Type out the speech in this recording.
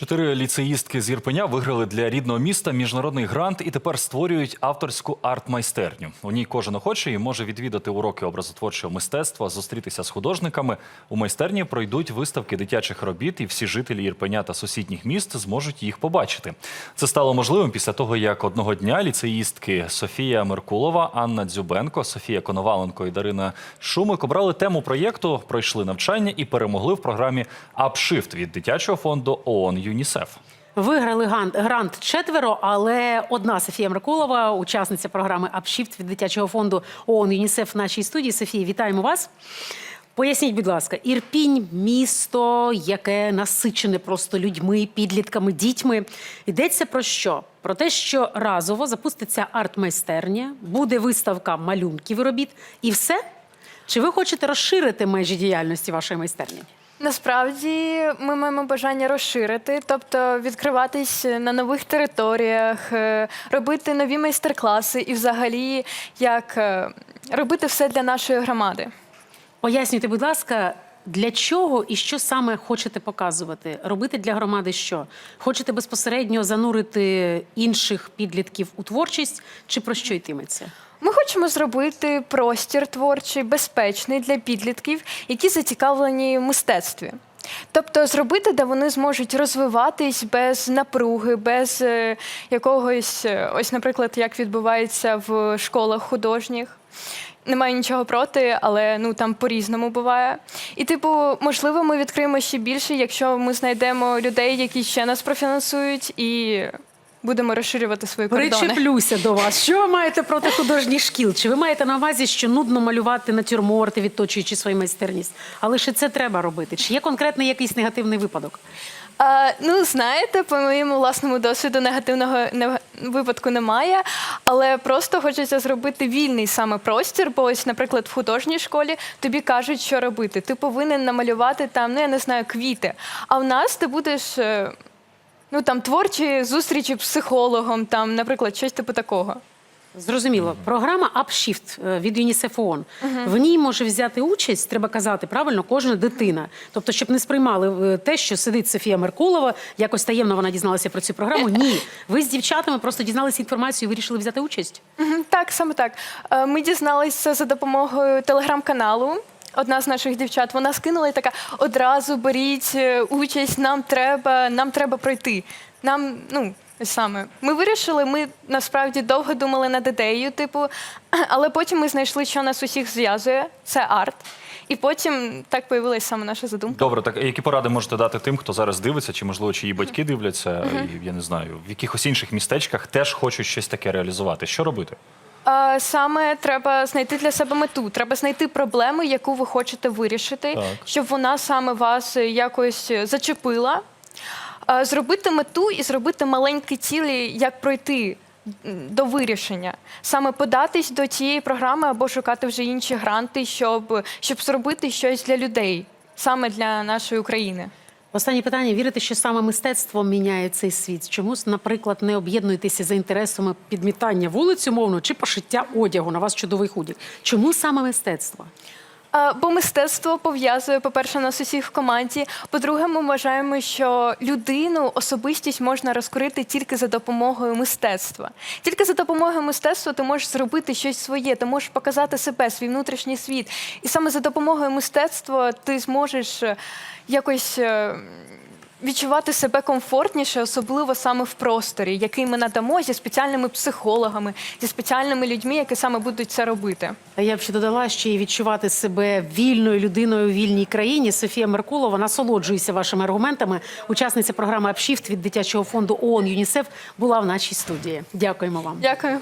Чотири ліцеїстки з Ірпеня виграли для рідного міста міжнародний грант і тепер створюють авторську арт-майстерню. У ній кожен охочий може відвідати уроки образотворчого мистецтва, зустрітися з художниками. У майстерні пройдуть виставки дитячих робіт, і всі жителі Ірпеня та сусідніх міст зможуть їх побачити. Це стало можливим після того, як одного дня ліцеїстки Софія Меркулова, Анна Дзюбенко, Софія Коноваленко і Дарина Шумик обрали тему проєкту, пройшли навчання і перемогли в програмі «Апшифт» від дитячого фонду ООН ЮНІСЕФ. Виграли грант, четверо, але одна Софія Меркулова, учасниця програми «Апшіфт» від дитячого фонду ООН ЮНІСЕФ в нашій студії. Софія, вітаємо вас. Поясніть, будь ласка, Ірпінь місто, яке насичене просто людьми, підлітками, дітьми. Йдеться про що? Про те, що разово запуститься арт-майстерня, буде виставка малюнків і робіт, і все? Чи ви хочете розширити межі діяльності вашої майстерні? Насправді ми маємо бажання розширити, тобто відкриватись на нових територіях, е, робити нові майстер-класи і взагалі як е, робити все для нашої громади. Пояснюйте, будь ласка, для чого і що саме хочете показувати? Робити для громади що? Хочете безпосередньо занурити інших підлітків у творчість, чи про що йтиметься? Ми хочемо зробити простір творчий, безпечний для підлітків, які зацікавлені в мистецтві. Тобто зробити, де вони зможуть розвиватись без напруги, без е, якогось, е, ось, наприклад, як відбувається в школах художніх. Немає нічого проти, але ну там по-різному буває. І, типу, можливо, ми відкриємо ще більше, якщо ми знайдемо людей, які ще нас профінансують, і будемо розширювати свої кордони. Причеплюся до вас. Що ви маєте проти художніх шкіл? Чи ви маєте на увазі, що нудно малювати натюрморти, відточуючи свою майстерність? Але ще це треба робити? Чи є конкретний якийсь негативний випадок? А, ну, знаєте, по моєму власному досвіду негативного нега- випадку немає, але просто хочеться зробити вільний саме простір, бо ось, наприклад, в художній школі тобі кажуть, що робити. Ти повинен намалювати там, ну я не знаю, квіти. А в нас ти будеш. Ну там творчі зустрічі з психологом, там, наприклад, щось типу такого. Зрозуміло. Програма «Апшіфт» е, від ЮНІСЕФ ООН. В ній може взяти участь, треба казати правильно, кожна дитина. Тобто, щоб не сприймали е, те, що сидить Софія Меркулова, якось таємно вона дізналася про цю програму. Ні, ви з дівчатами просто дізналися інформацію і вирішили взяти участь. Так, саме так. Е, Ми дізналися за допомогою телеграм-каналу. Одна з наших дівчат вона скинула і така: одразу беріть е, участь, нам треба, нам треба пройти. Нам, ну. Саме ми вирішили, ми насправді довго думали над ідеєю, типу, але потім ми знайшли, що нас усіх зв'язує це арт. І потім так появилася саме наша задумка. Добре, так які поради можете дати тим, хто зараз дивиться, чи можливо чиї батьки дивляться, і я не знаю, в якихось інших містечках теж хочуть щось таке реалізувати. Що робити? А, Саме треба знайти для себе мету. Треба знайти проблему, яку ви хочете вирішити, Так. щоб вона саме вас е, якось е, зачепила. Зробити мету і зробити маленькі цілі, як пройти до вирішення. Саме податись до цієї програми або шукати вже інші гранти, щоб, щоб зробити щось для людей, саме для нашої України. Останнє питання: вірите, що саме мистецтво міняє цей світ? Чомусь, наприклад, не об'єднуєтеся за інтересами підмітання вулиці, мовно, чи пошиття одягу на вас чудовий худік? Чому саме мистецтво? А, Бо мистецтво пов'язує, по-перше, нас усіх в команді. По-друге, ми вважаємо, що людину, особистість можна розкрити тільки за допомогою мистецтва. Тільки за допомогою мистецтва ти можеш зробити щось своє, ти можеш показати себе, свій внутрішній світ. І саме за допомогою мистецтва ти зможеш е, якось. Відчувати себе комфортніше, особливо саме в просторі, який ми надамо зі спеціальними психологами, зі спеціальними людьми, які саме будуть це робити. Я б ще додала ще й відчувати себе вільною людиною у вільній країні. Софія Меркулова насолоджується вашими аргументами. Учасниця програми «Апшіфт» від дитячого фонду ООН ЮНІСЕФ була в нашій студії. Дякуємо вам. Дякую.